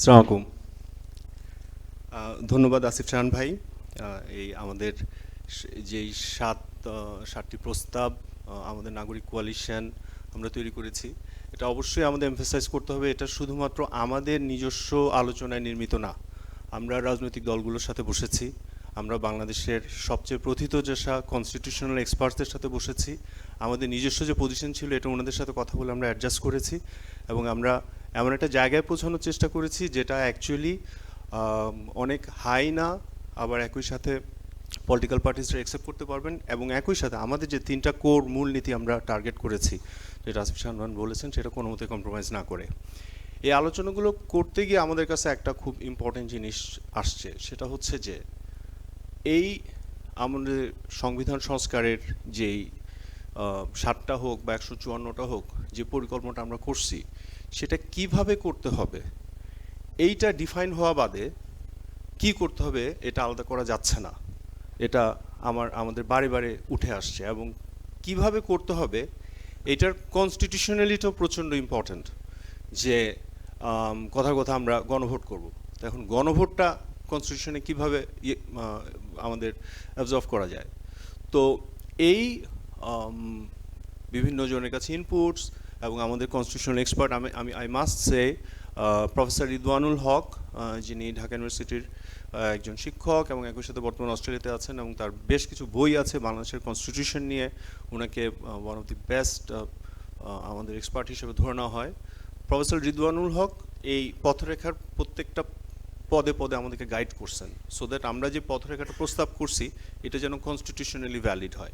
সালামালাইকুম ধন্যবাদ আসিফ শাহান ভাই। এই আমাদের যেই সাত সাতটি প্রস্তাব আমাদের নাগরিক কোয়ালিশন আমরা তৈরি করেছি, এটা অবশ্যই আমাদের এমফেসাইজ করতে হবে, এটা শুধুমাত্র আমাদের নিজস্ব আলোচনায় নির্মিত না। আমরা রাজনৈতিক দলগুলোর সাথে বসেছি আমরা বাংলাদেশের সবচেয়ে প্রথিত যেসা কনস্টিটিউশনাল এক্সপার্টসদের সাথে বসেছি, আমাদের নিজস্ব যে পজিশন ছিল এটা ওনাদের সাথে কথা বলে আমরা অ্যাডজাস্ট করেছি এবং আমরা এমন একটা জায়গায় পৌঁছানোর চেষ্টা করেছি যেটা অ্যাকচুয়ালি অনেক হাই না, আবার একই সাথে পলিটিক্যাল পার্টিসরা অ্যাকসেপ্ট করতে পারবেন এবং একই সাথে আমাদের যে তিনটা কোর মূলনীতি আমরা টার্গেট করেছি যেটা আসিফ শাহরান বলেছেন সেটা কোনো মতে কম্প্রোমাইজ না করে। এই আলোচনাগুলো করতে গিয়ে আমাদের কাছে একটা খুব ইম্পর্টেন্ট জিনিস আসছে, সেটা হচ্ছে যে এই আমাদের সংবিধান সংস্কারের যেই ষাটটা হোক বা একশো চুয়ান্নটা হোক যে পরিকল্পনাটা আমরা করছি সেটা কীভাবে করতে হবে? এইটা ডিফাইন হওয়া বাদে কি করতে হবে এটা আলাদা করা যাচ্ছে না। এটা আমার আমাদের বারে বারে উঠে আসছে এবং কীভাবে করতে হবে এটার কনস্টিটিউশনালিটাও প্রচণ্ড ইম্পর্ট্যান্ট যে কথার কথা আমরা গণভোট করব। এখন গণভোটটা কনস্টিটিউশনে কীভাবে ইয়ে, আমাদের অ্যাবজর্ভ করা যায়। তো এই বিভিন্ন জনের কাছে ইনপুটস এবং আমাদের কনস্টিটিউশনাল এক্সপার্ট আমি আমি I must say professor Ridwanul Haque যিনি ঢাকা ইউনিভার্সিটির একজন শিক্ষক এবং একই সাথে বর্তমান অস্ট্রেলিয়াতে আছেন এবং তার বেশ কিছু বই আছে বাংলাদেশের কনস্টিটিউশন নিয়ে। ওনাকে ওয়ান অফ দি বেস্ট আমাদের এক্সপার্ট হিসেবে ধরে নেওয়া হয়। প্রফেসর রিদওয়ানুল হক এই পথরেখার প্রত্যেকটা পদে পদে আমাদেরকে গাইড করছেন সো দ্যাট আমরা যে পথরেখাটা প্রস্তাব করছি, এটা যেন কনস্টিটিউশনালি ভ্যালিড হয়।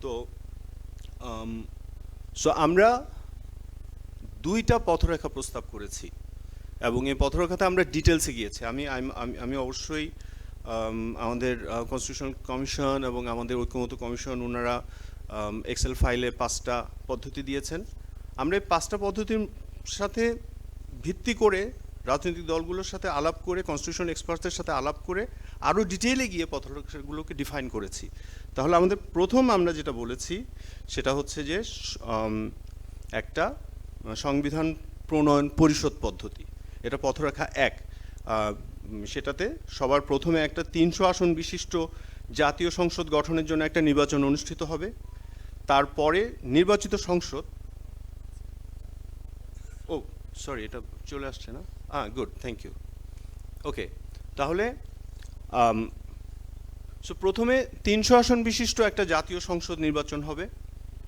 তো সো আমরা দুইটা পথরেখা প্রস্তাব করেছি, এবং এই পথরেখাতে আমরা ডিটেলসে গিয়েছি। আমি, আমি- অবশ্যই আমাদের কনস্টিটিউশনাল কমিশন এবং আমাদের ঐক্যমত কমিশন ওনারা এক্সেল ফাইলে পাঁচটা পদ্ধতি দিয়েছেন। আমরা এই পাঁচটা পদ্ধতির সাথে ভিত্তি করে রাজনৈতিক দলগুলোর সাথে আলাপ করে কনস্টিটিউশন এক্সপার্টসদের সাথে আলাপ করে আরও ডিটেলে গিয়ে পথরেখাগুলোকে ডিফাইন করেছি। তাহলে আমাদের প্রথম আমরা যেটা বলেছি, সেটা হচ্ছে যে একটা সংবিধান প্রণয়ন পরিষদ পদ্ধতি। এটা পথরেখা এক। সেটাতে সবার প্রথমে একটা তিনশো আসন বিশিষ্ট জাতীয় সংসদ গঠনের জন্য একটা নির্বাচন অনুষ্ঠিত হবে। তারপরে নির্বাচিত সংসদ ও সরি এটা চলে আসছে না। হ্যাঁ গুড থ্যাংক ইউ ওকে তাহলে সো প্রথমে তিনশো আসন বিশিষ্ট একটা জাতীয় সংসদ নির্বাচন হবে।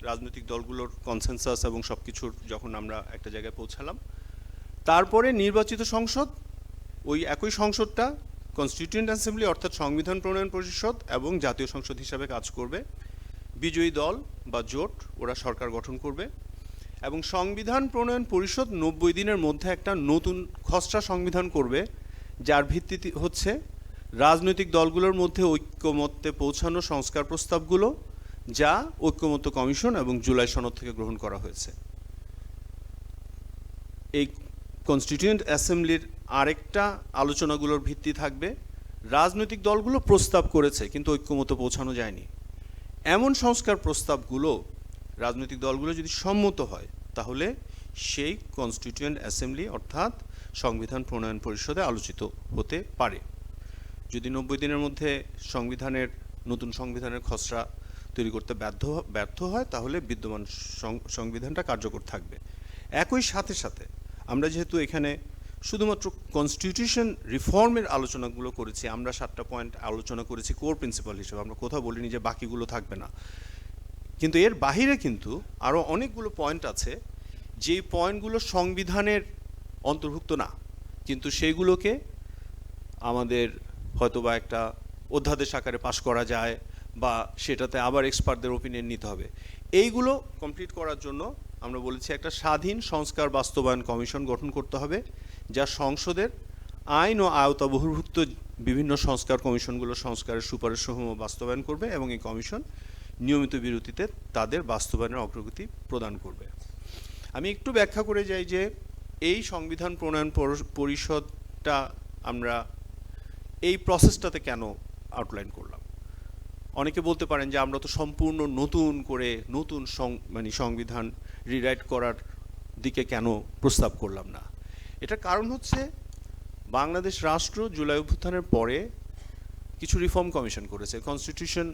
রাজনৈতিক দলগুলোর কনসেনসাস এবং সব কিছুর যখন আমরা একটা জায়গায় পৌঁছালাম। তারপরে নির্বাচিত সংসদ, ওই একই সংসদটা কনস্টিটিউয়েন্ট অ্যাসেম্বলি অর্থাৎ সংবিধান প্রণয়ন পরিষদ এবং জাতীয় সংসদ হিসাবে কাজ করবে। বিজয়ী দল বা জোট, ওরা সরকার গঠন করবে। এবং সংবিধান প্রণয়ন পরিষদ নব্বই দিনের মধ্যে একটা নতুন খসড়া সংবিধান করবে, যার ভিত্তিতে হচ্ছে রাজনৈতিক দলগুলোর মধ্যে ঐক্যমত্যে পৌঁছানো সংস্কার প্রস্তাবগুলো, যা ঐক্যমত্য কমিশন এবং জুলাই সনদ থেকে গ্রহণ করা হয়েছে। এই কনস্টিটিউয়েন্ট অ্যাসেম্বলির আরেকটা আলোচনাগুলোর ভিত্তি থাকবে, রাজনৈতিক দলগুলো প্রস্তাব করেছে, কিন্তু ঐক্যমত পৌঁছানো যায়নি। এমন সংস্কার প্রস্তাবগুলো রাজনৈতিক দলগুলো যদি সম্মত হয়, তাহলে সেই কনস্টিটিউয়েন্ট অ্যাসেম্বলি অর্থাৎ সংবিধান প্রণয়ন পরিষদে আলোচিত হতে পারে। যদি নব্বই দিনের মধ্যে সংবিধানের, নতুন সংবিধানের খসড়া তৈরি করতে ব্যর্থ ব্যর্থ হয়, তাহলে বিদ্যমান সংবিধানটা কার্যকর থাকবে। একই সাথে সাথে আমরা যেহেতু এখানে শুধুমাত্র কনস্টিটিউশন রিফর্মের আলোচনাগুলো করেছি, আমরা সাতটা পয়েন্ট আলোচনা করেছি কোর প্রিন্সিপাল হিসেবে, আমরা কোথাও বলিনি যে বাকিগুলো থাকবে না। কিন্তু এর বাহিরে কিন্তু আরও অনেকগুলো পয়েন্ট আছে, যেই পয়েন্টগুলো সংবিধানের অন্তর্ভুক্ত না, কিন্তু সেইগুলোকে আমাদের হয়তোবা একটা অধ্যাদেশ আকারে পাশ করা যায় বা সেটাতে আবার এক্সপার্টদের ওপিনিয়ন নিতে হবে। এইগুলো কমপ্লিট করার জন্য আমরা বলেছি একটা স্বাধীন সংস্কার বাস্তবায়ন কমিশন গঠন করতে হবে, যা সংসদের আইন ও আয়তা বহির্ভুক্ত বিভিন্ন সংস্কার কমিশনগুলো সংস্কারের সুপারিশসমূহ বাস্তবায়ন করবে এবং এই কমিশন নিয়মিত বিরতিতে তাদের বাস্তবায়নের অগ্রগতি প্রদান করবে। আমি একটু ব্যাখ্যা করে যাই যে, এই সংবিধান প্রণয়ন পরিষদটা আমরা এই প্রসেসটাতে কেন আউটলাইন করলাম? অনেকে বলতে পারেন যে, আমরা তো সম্পূর্ণ নতুন করে নতুন মানে সংবিধান রিরাইট করার দিকে কেন প্রস্তাব করলাম না? এটার কারণ হচ্ছে, বাংলাদেশ রাষ্ট্র জুলাই অভ্যুত্থানের পরে কিছু রিফর্ম কমিশন করেছে। কনস্টিটিউশন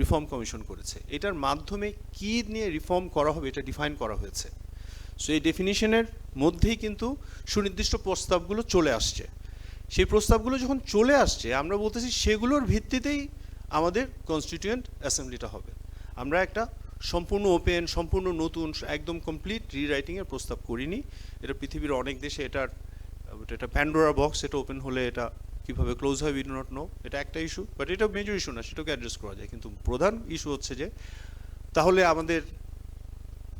রিফর্ম কমিশন করেছে। এটার মাধ্যমে কি নিয়ে রিফর্ম করা হবে, এটা ডিফাইন করা হয়েছে। সো এই ডেফিনিশনের মধ্যেই কিন্তু সুনির্দিষ্ট প্রস্তাবগুলো চলে আসছে। সেই প্রস্তাবগুলো যখন চলে আসছে, আমরা বলতেছি সেগুলোর ভিত্তিতেই আমাদের কনস্টিটিউয়েন্ট অ্যাসেম্বলিটা হবে। আমরা একটা সম্পূর্ণ ওপেন সম্পূর্ণ নতুন, একদম কমপ্লিট রিরাইটিংয়ের প্রস্তাব করিনি। এটা পৃথিবীর অনেক দেশে এটার, এটা প্যান্ডোরা বক্স এটা ওপেন হলে এটা কীভাবে ক্লোজ হয় উই নট নো এটা একটা ইস্যু বাট এটা মেজর ইস্যু না, সেটাকে অ্যাড্রেস করা যায়। কিন্তু প্রধান ইস্যু হচ্ছে যে, তাহলে আমাদের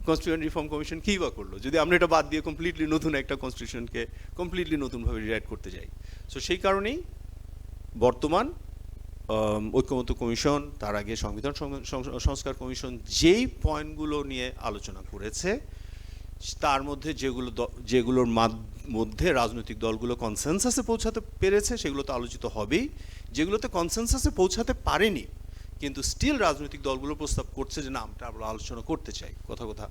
কনস্টিটিউশন রিফর্ম কমিশন কী বা করল? যদি আমরা এটা বাদ দিয়ে কমপ্লিটলি নতুন একটা কনস্টিটিউশনকে কমপ্লিটলি নতুনভাবে রিরাইট করতে যাই। সো সেই কারণেই বর্তমান ঐক্যমত্য কমিশন তার আগে সংবিধান সংস্কার কমিশন যেই পয়েন্টগুলো নিয়ে আলোচনা করেছে তার মধ্যে যেগুলো যেগুলোর মধ্যে রাজনৈতিক দলগুলো কনসেনসাসে পৌঁছাতে পেরেছে, সেগুলো তো আলোচিত হবেই। যেগুলোতে কনসেনসাসে পৌঁছাতে পারেনি, কিন্তু স্টিল রাজনৈতিক দলগুলো প্রস্তাব করছে যে, না, আমরা আমরা আলোচনা করতে চাই। কথা কথা,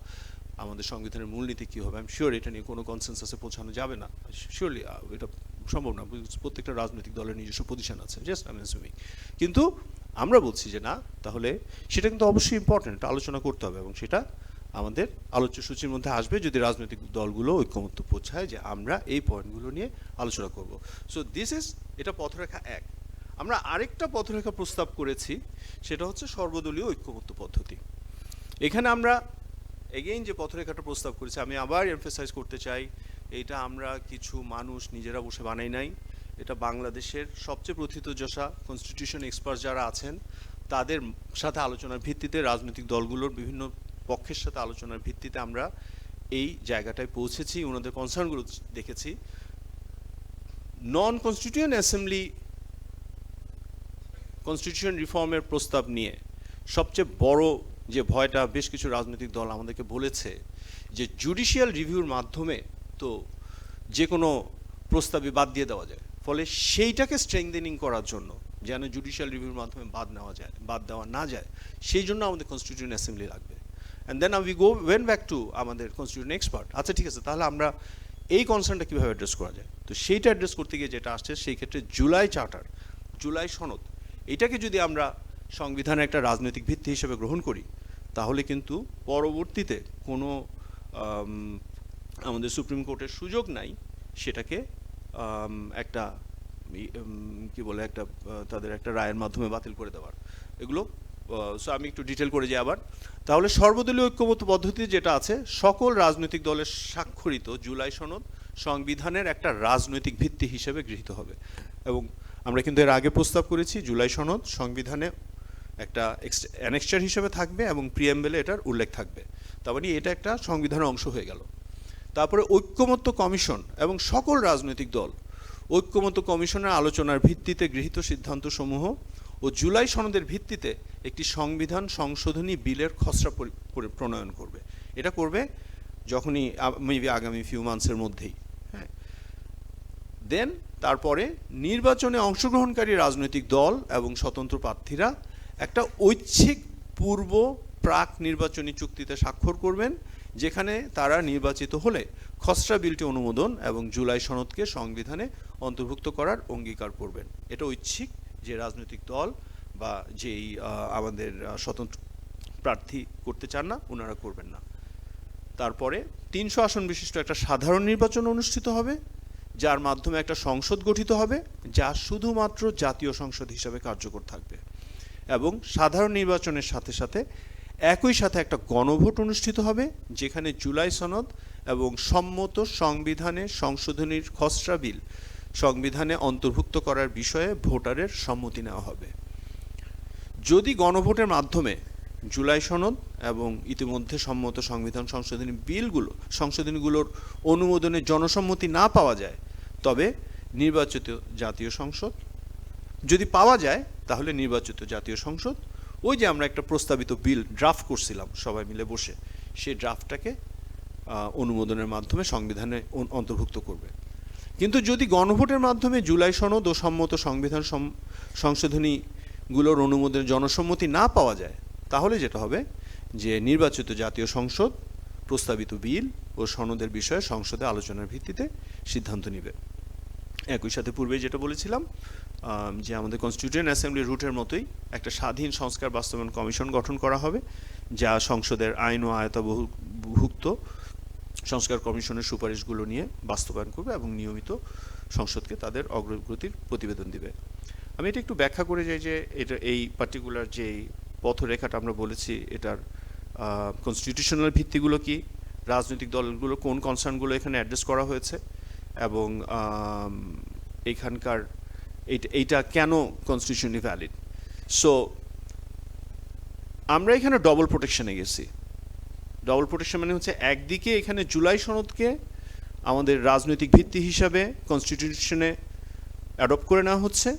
আমাদের সংবিধানের মূলনীতি কী হবে? আমি শিওর এটা নিয়ে কোনো কনসেনসাসে পৌঁছানো যাবে না। শিওরলি এটা সম্ভব না। প্রত্যেকটা রাজনৈতিক দলের নিজস্ব পজিশন আছে জাস্ট আমি অ্যাসুমিং কিন্তু আমরা বলছি যে, না, তাহলে সেটা কিন্তু অবশ্যই ইম্পর্টেন্ট আলোচনা করতে হবে এবং সেটা আমাদের আলোচ্য সূচির মধ্যে আসবে যদি রাজনৈতিক দলগুলো ঐক্যমত্য পৌঁছায় যে আমরা এই পয়েন্টগুলো নিয়ে আলোচনা করব। সো দিস ইজ এটা পথরেখা এক। আমরা আরেকটা পথরেখা প্রস্তাব করেছি, সেটা হচ্ছে সর্বদলীয় ঐক্যমত্য পদ্ধতি। এখানে আমরা এগেইন যে পথরেখাটা প্রস্তাব করেছি, আমি আবার এমফেসাইজ করতে চাই, এটা আমরা কিছু মানুষ নিজেরা বসে বানাই নাই। এটা বাংলাদেশের সবচেয়ে প্রথিতযশা কনস্টিটিউশন এক্সপার্ট যারা আছেন, তাদের সাথে আলোচনার ভিত্তিতে রাজনৈতিক দলগুলোর বিভিন্ন পক্ষের সাথে আলোচনার ভিত্তিতে আমরা এই জায়গাটায় পৌঁছেছি, ওনাদের কনসার্নগুলো দেখেছি। নন কনস্টিটিউয়েন্ট অ্যাসেম্বলি কনস্টিটিউশন রিফর্মের প্রস্তাব নিয়ে সবচেয়ে বড় যে ভয়টা বেশ কিছু রাজনৈতিক দল আমাদেরকে বলেছে, যে জুডিশিয়াল রিভিউর মাধ্যমে তো যে কোনো প্রস্তাবে বাদ দিয়ে দেওয়া যায়। ফলে সেইটাকে স্ট্রেংদেনিং করার জন্য যেন জুডিশিয়াল রিভিউর মাধ্যমে বাদ নেওয়া যায়, বাদ দেওয়া না যায়, সেই জন্য আমাদের কনস্টিটিউশন অ্যাসেম্বলি লাগবে। And then we go when back to আমাদের কনস্টিটিউশন এক্সপার্ট আচ্ছা ঠিক আছে তাহলে আমরা এই কনসার্নটা কীভাবে অ্যাড্রেস করা যায়? তো সেইটা অ্যাড্রেস করতে গিয়ে যেটা আসছে সেই ক্ষেত্রে জুলাই চার্টার জুলাই সনদ এটাকে যদি আমরা সংবিধানের একটা রাজনৈতিক ভিত্তি হিসেবে গ্রহণ করি তাহলে কিন্তু পরবর্তীতে কোনো আম, আমাদের সুপ্রিম কোর্টের সুযোগ নাই সেটাকে একটা কি বলে একটা তাদের একটা রায়ের মাধ্যমে বাতিল করে দেওয়ার। এগুলো সো আমি একটু ডিটেল করে যাই আবার। তাহলে সর্বদলীয় ঐক্যমত্য পদ্ধতি যেটা আছে, সকল রাজনৈতিক দলের স্বাক্ষরিত জুলাই সনদ সংবিধানের একটা রাজনৈতিক ভিত্তি হিসেবে গৃহীত হবে। এবং আমরা কিন্তু এর আগে প্রস্তাব করেছি, জুলাই সনদ সংবিধানে একটা অ্যানেক্সচার হিসেবে থাকবে এবং প্রিএমবেলে এটার উল্লেখ থাকবে। তার মানে এটা একটা সংবিধানের অংশ হয়ে গেল। তারপরে ঐক্যমত্য কমিশন এবং সকল রাজনৈতিক দল ঐক্যমত্য কমিশনের আলোচনার ভিত্তিতে গৃহীত সিদ্ধান্তসমূহ ও জুলাই সনদের ভিত্তিতে একটি সংবিধান সংশোধনী বিলের খসড়া পরি- পরি- প্রণয়ন করবে। এটা করবে যখনই মেবি আগামী ফিউ মান্থসের মধ্যেই হ্যাঁ? দেন তারপরে নির্বাচনে অংশগ্রহণকারী রাজনৈতিক দল এবং স্বতন্ত্র প্রার্থীরা একটা ঐচ্ছিক পূর্ব প্রাক নির্বাচনী চুক্তিতে স্বাক্ষর করবেন, যেখানে তারা নির্বাচিত হলে খসড়া বিলটি অনুমোদন এবং জুলাই সনদকে সংবিধানে অন্তর্ভুক্ত করার অঙ্গীকার করবেন। এটা ঐচ্ছিক যে রাজনৈতিক দল বা যেই আমাদের স্বতন্ত্র প্রার্থী করতে চান না ওনারা করবেন না। তারপরে তিনশো আসন বিশিষ্ট একটা সাধারণ নির্বাচন অনুষ্ঠিত হবে, যার মাধ্যমে একটা সংসদ গঠিত হবে, যা শুধুমাত্র জাতীয় সংসদ হিসাবে কার্যকর থাকবে। এবং সাধারণ নির্বাচনের সাথে সাথে একই সাথে একটা গণভোট অনুষ্ঠিত হবে, যেখানে জুলাই সনদ এবং সম্মত সংবিধানে সংশোধনীর খসড়া বিল সংবিধানে অন্তর্ভুক্ত করার বিষয়ে ভোটারের সম্মতি নেওয়া হবে। যদি গণভোটের মাধ্যমে জুলাই সনদ এবং ইতিমধ্যে সম্মত সংবিধান সংশোধনী বিলগুলো, সংশোধনীগুলোর অনুমোদনে জনসম্মতি না পাওয়া যায়, তবে নির্বাচিত জাতীয় সংসদ, যদি পাওয়া যায় তাহলে নির্বাচিত জাতীয় সংসদ, ওই যে আমরা একটা প্রস্তাবিত বিল ড্রাফট করছিলাম সবাই মিলে বসে, সেই ড্রাফটটাকে অনুমোদনের মাধ্যমে সংবিধানে অন্তর্ভুক্ত করবে। কিন্তু যদি গণভোটের মাধ্যমে জুলাই সনদ ও সম্মত সংবিধান সংশোধনীগুলোর অনুমোদনের জনসম্মতি না পাওয়া যায়, তাহলে যেটা হবে যে নির্বাচিত জাতীয় সংসদ প্রস্তাবিত বিল ও সনদের বিষয়ে সংসদে আলোচনার ভিত্তিতে সিদ্ধান্ত নেবে। একই সাথে পূর্বে যেটা বলেছিলাম যে আমাদের কনস্টিটিউয়েন্ট অ্যাসেম্বলি রুটের মতোই একটা স্বাধীন সংস্কার বাস্তবায়ন কমিশন গঠন করা হবে, যা সংসদের আইন ও আয়তাভুক্ত সংস্কার কমিশনের সুপারিশগুলো নিয়ে বাস্তবায়ন করবে এবং নিয়মিত সংসদকে তাদের অগ্রগতির প্রতিবেদন দিবে। আমি এটা একটু ব্যাখ্যা করে যাই যে এটা এই পার্টিকুলার যে পথরেখাটা আমরা বলেছি, এটার কনস্টিটিউশনাল ভিত্তিগুলো কি, রাজনৈতিক দলগুলো কোন কনসার্নগুলো এখানে অ্যাড্রেস করা হয়েছে এবং এখানকার এইটা কেন কনস্টিটিউশনলি ভ্যালিড সো আমরা এখানে ডবল প্রোটেকশনে গেছি। ডবল প্রোটেকশন মানে হচ্ছে একদিকে এখানে জুলাই সনদকে আমাদের রাজনৈতিক ভিত্তি হিসাবে কনস্টিটিউশনে অ্যাডপ্ট করে নেওয়া হচ্ছে,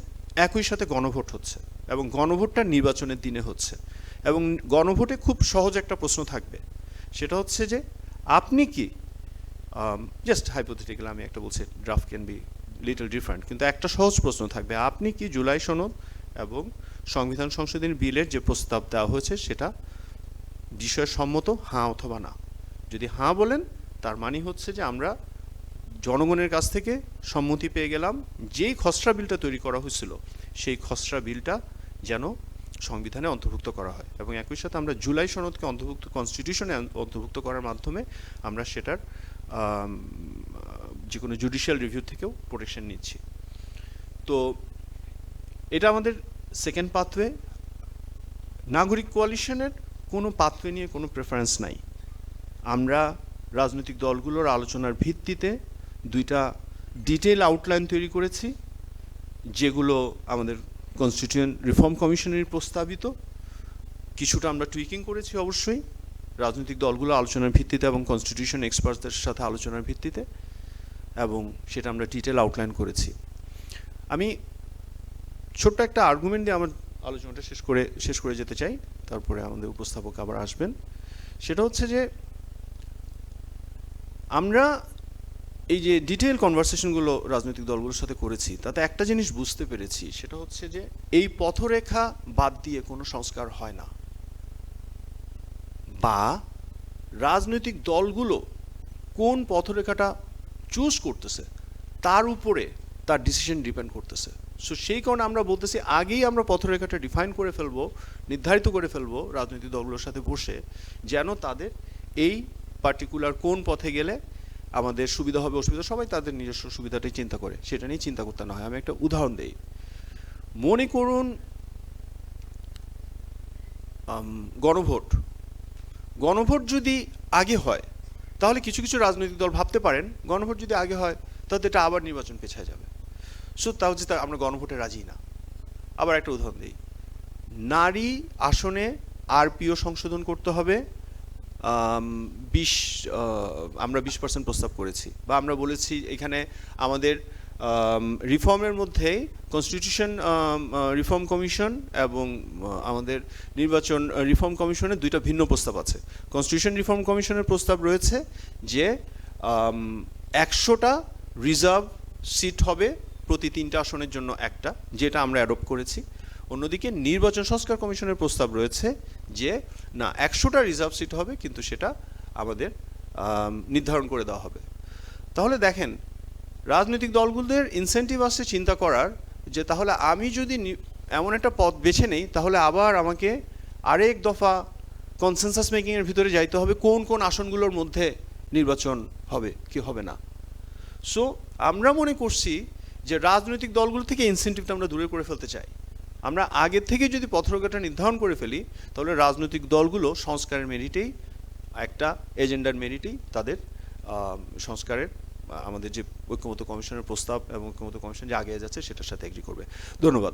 একই সাথে গণভোট হচ্ছে এবং গণভোটটা নির্বাচনের দিনে হচ্ছে এবং গণভোটে খুব সহজ একটা প্রশ্ন থাকবে, সেটা হচ্ছে যে আপনি কি জাস্ট হাইপোথেটিক্যাল আমি একটা বলছি draft can be little different কিন্তু একটা সহজ প্রশ্ন থাকবে, আপনি কি জুলাই সনদ এবং সংবিধান সংশোধনী বিলের যে প্রস্তাব দেওয়া হয়েছে সেটা বিষয় সম্মত হাঁ অথবা না। যদি হাঁ বলেন, তার মানে হচ্ছে যে আমরা জনগণের কাছ থেকে সম্মতি পেয়ে গেলাম, যেই খসড়া বিলটা তৈরি করা হয়েছিল, সেই খসড়া বিলটা যেন সংবিধানে অন্তর্ভুক্ত করা হয় এবং একই সাথে আমরা জুলাই সনদকে অন্তর্ভুক্ত কনস্টিটিউশনে অন্তর্ভুক্ত করার মাধ্যমে আমরা সেটার যে কোনো জুডিশিয়াল রিভিউ থেকেও প্রোটেকশন নিচ্ছি। তো এটা আমাদের সেকেন্ড পাথওয়ে নাগরিক কোয়ালিশনের কোনো পাথওয়ে নিয়ে কোনো প্রেফারেন্স নাই। আমরা রাজনৈতিক দলগুলোর আলোচনার ভিত্তিতে দুইটা ডিটেল আউটলাইন তৈরি করেছি, যেগুলো আমাদের কনস্টিটিউয়েন্ট রিফর্ম কমিশনের প্রস্তাবিত। কিছুটা আমরা টুইকিং করেছি অবশ্যই রাজনৈতিক দলগুলো আলোচনার ভিত্তিতে এবং কনস্টিটিউশন এক্সপার্টদের সাথে আলোচনার ভিত্তিতে, এবং সেটা আমরা ডিটেল আউটলাইন করেছি। আমি ছোট্ট একটা আর্গুমেন্ট দিয়ে আমার আলোচনাটা শেষ করে শেষ করে যেতে চাই। তারপরে আমাদের উপস্থাপক আবার আসবেন। সেটা হচ্ছে যে, আমরা এই যে ডিটেল কনভারসেশনগুলো রাজনৈতিক দলগুলোর সাথে করেছি, তাতে একটা জিনিস বুঝতে পেরেছি, সেটা হচ্ছে যে এই পথরেখা বাদ দিয়ে কোনো সংস্কার হয় না। বা রাজনৈতিক দলগুলো কোন পথরেখাটা চুজ করতেছে, তার উপরে তার ডিসিশন ডিপেন্ড করতেছে। সো সেই কারণে আমরা বলতেছি, আগেই আমরা পথরেখাটা ডিফাইন করে ফেলব, নির্ধারিত করে ফেলব রাজনৈতিক দলগুলোর সাথে বসে, যেন তাদের এই পার্টিকুলার কোন পথে গেলে আমাদের সুবিধা হবে, অসুবিধা সবাই তাদের নিজস্ব সুবিধাটাই চিন্তা করে। সেটা নিয়ে চিন্তা করতে না হয়। আমি একটা উদাহরণ দিই। মনে করুন গণভোট। গণভোট যদি আগে হয়, তাহলে কিছু কিছু রাজনৈতিক দল ভাবতে পারেন, গণভোট যদি আগে হয়, তাহলে এটা আবার নির্বাচন পেছায় যাবে। সো তাও যে আমরা গণভোটে রাজি না। আবার একটা উদাহরণ দিই। নারী আসনে আরপিও সংশোধন করতে হবে। বিশ আমরা বিশ পার্সেন্ট প্রস্তাব করেছি বা আমরা বলেছি এখানে আমাদের রিফর্মের মধ্যে কনস্টিটিউশন রিফর্ম কমিশন এবং আমাদের নির্বাচন রিফর্ম কমিশনের দুইটা ভিন্ন প্রস্তাব আছে। কনস্টিটিউশন রিফর্ম কমিশনের প্রস্তাব রয়েছে যে একশোটা রিজার্ভ সিট হবে প্রতি তিনটা আসনের জন্য একটা, যেটা আমরা অ্যাডপ্ট করেছি। অন্যদিকে নির্বাচন সংস্কার কমিশনের প্রস্তাব রয়েছে যে, না, একশোটা রিজার্ভ সিট হবে, কিন্তু সেটা আমাদের নির্ধারণ করে দেওয়া হবে। তাহলে দেখেন, রাজনৈতিক দলগুলোদের ইনসেন্টিভ আসছে চিন্তা করার যে, তাহলে আমি যদি এমন একটা পথ বেছে নেই, তাহলে আবার আমাকে আরেক দফা কনসেনসাস মেকিংয়ের ভিতরে যাইতে হবে, কোন কোন আসনগুলোর মধ্যে নির্বাচন হবে, কি হবে না। সো আমরা মনে করছি যে রাজনৈতিক দলগুলো থেকে ইনসেন্টিভটা আমরা দূরে করে ফেলতে চাই। আমরা আগে থেকে যদি পথরেখাটা নির্ধারণ করে ফেলি, তাহলে রাজনৈতিক দলগুলো সংস্কারের মেরিটেই একটা এজেন্ডার মেরিটেই তাদের সংস্কারের আমাদের যে ঐক্যমত কমিশনের প্রস্তাব এবং ঐক্যমত কমিশন যে আগে যাচ্ছে সেটার সাথে এগ্রি করবে। ধন্যবাদ।